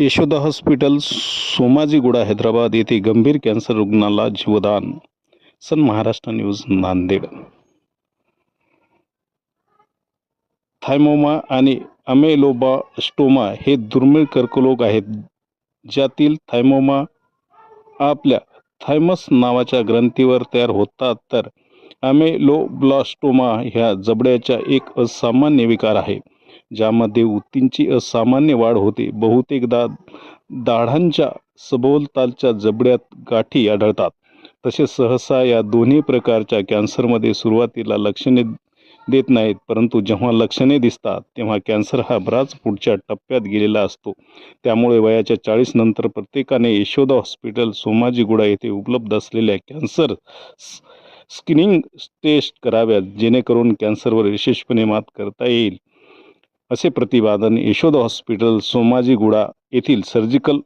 Yashoda hospital Somajiguda Hyderabad येथे गंभीर cancer रुग्णाला जीवदान. Sun Maharashtra news Nanded. Thymoma आणि अमेलोबास्टोमा हे दुर्मिळ कर्करोग आहेत ज्यातील थायमोमा आपल्या थायमस नावाच्या ग्रंथीवर तयार होतात. तर अमेलोब्लास्टोमा ह्या जबड्याचा एक असामान्य विकार आहे. ज्यामध्ये उत्तींची असामान्य वाढ होते बहुतेकदा दाढांच्या सभोवतालच्या जबड्यात गाठी आढळतात. तसेच सहसा या दोन्ही प्रकारच्या कॅन्सरमध्ये सुरुवातीला लक्षणे देत नाहीत परंतु जेव्हा लक्षणे दिसतात तेव्हा कॅन्सर हा बराच पुढच्या टप्प्यात गेलेला असतो. त्यामुळे वयाच्या चाळीस नंतर प्रत्येकाने यशोदा हॉस्पिटल सोमाजीगुडा येथे उपलब्ध असलेल्या कॅन्सर स्क्रीनिंग टेस्ट कराव्यात जेणेकरून कॅन्सरवर यशस्वीपणे मात करता येईल. असे प्रतिपादन यशोदा हॉस्पिटल सोमाजीगुडा येथील सर्जिकल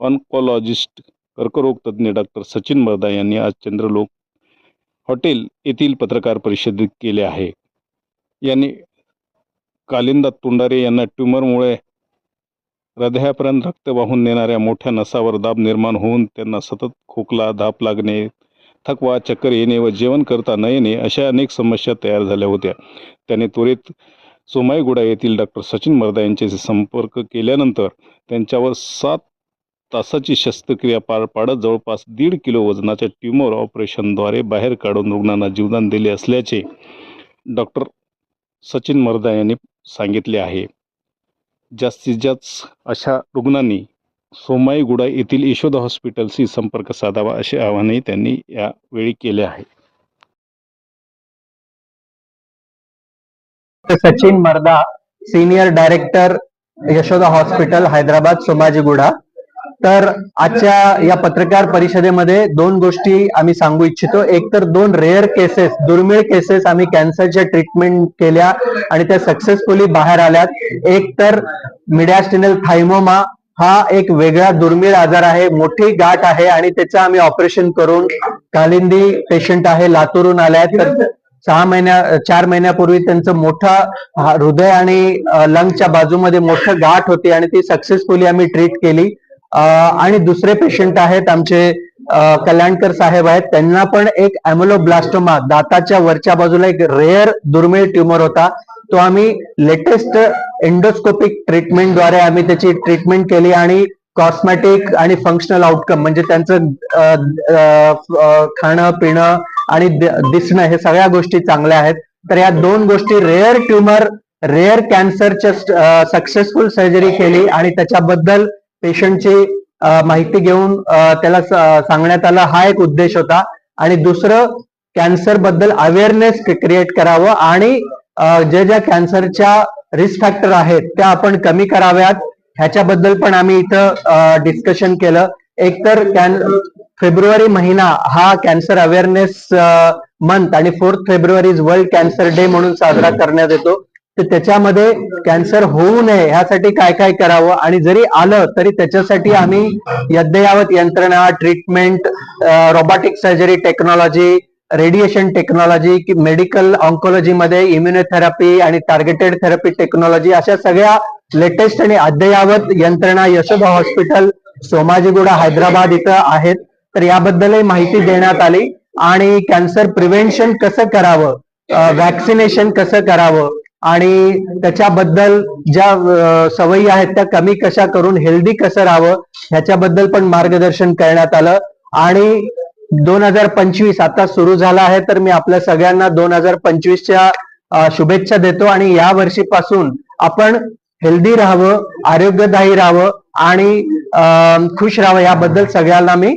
ऑन्कॉलॉजिस्ट कर्करोग तज्ज्ञ डॉक्टर सचिन मर्दा यांनी आज चंद्रलोक हॉटेल येथील पत्रकार परिषदेत केले आहे. यांनी कालिंदा तुंडारे यांना ट्युमरमुळे हृदयापर्यंत रक्त वाहून नेणाऱ्या मोठ्या नसावर दाब निर्माण होऊन त्यांना सतत खोकला धाप लागणे थकवा चक्कर येणे व जेवण करता न येणे अशा अनेक समस्या तयार झाल्या होत्या. त्याने त्वरित सोमाईगुडा येथील डॉक्टर सचिन मर्दा यांच्याशी संपर्क केल्यानंतर त्यांच्यावर सात तासाची शस्त्रक्रिया पार पाडत जवळपास दीड किलो वजनाच्या ट्यूमर ऑपरेशनद्वारे बाहेर काढून रुग्णांना जीवदान दिले असल्याचे डॉक्टर सचिन मर्दा यांनी सांगितले आहे. जास्तीत जास्त अशा रुग्णांनी सोमाईगुडा येथील यशोदा हॉस्पिटलशी संपर्क साधावा असे आवाहनही त्यांनी यावेळी केले आहे. Sachin Marda senior director Yashoda hospital Hyderabad Somajiguda तर आजच्या या पत्रकार परिषदेमध्ये दोन गोष्टी आम्ही सांगू इच्छितो. एक तर दोन रेअर केसेस दुर्मिळ केसेस आम्ही कॅन्सरच्या ट्रीटमेंट केल्या आणि त्या सक्सेसफुली बाहेर आल्यात. एक तर मिडॅस्टिनल थायमोमा हा एक वेगळा दुर्मिळ आजार आहे मोठी गाठ आहे आणि त्याचं आम्ही ऑपरेशन करून कालिंदी पेशंट आहे लातूरून आल्यात. तर सहा महिन्या चार महिन्यापूर्वी त्यांचं मोठा हृदय आणि लंगच्या बाजूमध्ये मोठं गाठ होती आणि ती सक्सेसफुली आम्ही ट्रीट केली. आणि दुसरे पेशंट आहेत आमचे कल्याणकर साहेब आहेत. त्यांना पण एक अॅम्युलोब्लास्टोमा दाताच्या वरच्या बाजूला एक रेअर दुर्मिळ ट्युमर होता. तो आम्ही लेटेस्ट एंडोस्कोपिक ट्रीटमेंटद्वारे आम्ही त्याची ट्रीटमेंट केली आणि कॉस्मॅटिक आणि फंक्शनल आउटकम म्हणजे त्यांचं खाणं पिणं आणि दिसणं हे सगळ्या गोष्टी चांगल्या आहेत. तर या दोन गोष्टी रेअर ट्युमर रेअर कॅन्सरच्या सक्सेसफुल सर्जरी केली आणि त्याच्याबद्दल पेशंटची माहिती घेऊन त्याला सांगण्यात आलं. हा एक उद्देश होता. आणि दुसरं कॅन्सरबद्दल अवेअरनेस क्रिएट करावं आणि जे ज्या ज्या कॅन्सरच्या रिस्क फॅक्टर आहेत त्या आपण कमी कराव्यात. ह्याच्याबद्दल पण आम्ही इथं डिस्कशन केलं. एक तर कॅन फेब्रुवारी महिना हा कॅन्सर अवेअरनेस मंथ आणि fourth February is world cancer day म्हणून साजरा करण्यात येतो. तर त्याच्यामध्ये कॅन्सर होऊ नये ह्यासाठी काय काय करावं आणि जरी आलं तरी त्याच्यासाठी आम्ही अद्ययावत यंत्रणा treatment robotic surgery technology radiation technology medical ऑन्कॉलॉजीमध्ये immunotherapy आणि टार्गेटेड थेरपी टेक्नॉलॉजी अशा सगळ्या लेटेस्ट आणि अद्ययावत यंत्रणा यशोदा हॉस्पिटल सोमाजीगुडा हैदराबाद इथं आहेत. तर याबद्दलही माहिती देण्यात आली. आणि कॅन्सर प्रिव्हेन्शन कसं करावं? व्हॅक्सिनेशन कसं करावं? आणि त्याच्याबद्दल ज्या सवयी आहेत त्या कमी कशा करून हेल्दी कसं राहावं? ह्याच्याबद्दल पण मार्गदर्शन करण्यात आलं. आणि दोन हजार पंचवीस आता सुरू झाला आहे तर मी आपल्या सगळ्यांना दोन हजार पंचवीसच्या शुभेच्छा देतो. आणि या वर्षीपासून आपण हेल्दी राहावं आरोग्यदायी राहावं आणि खुश राहावं याबद्दल सगळ्यांना मी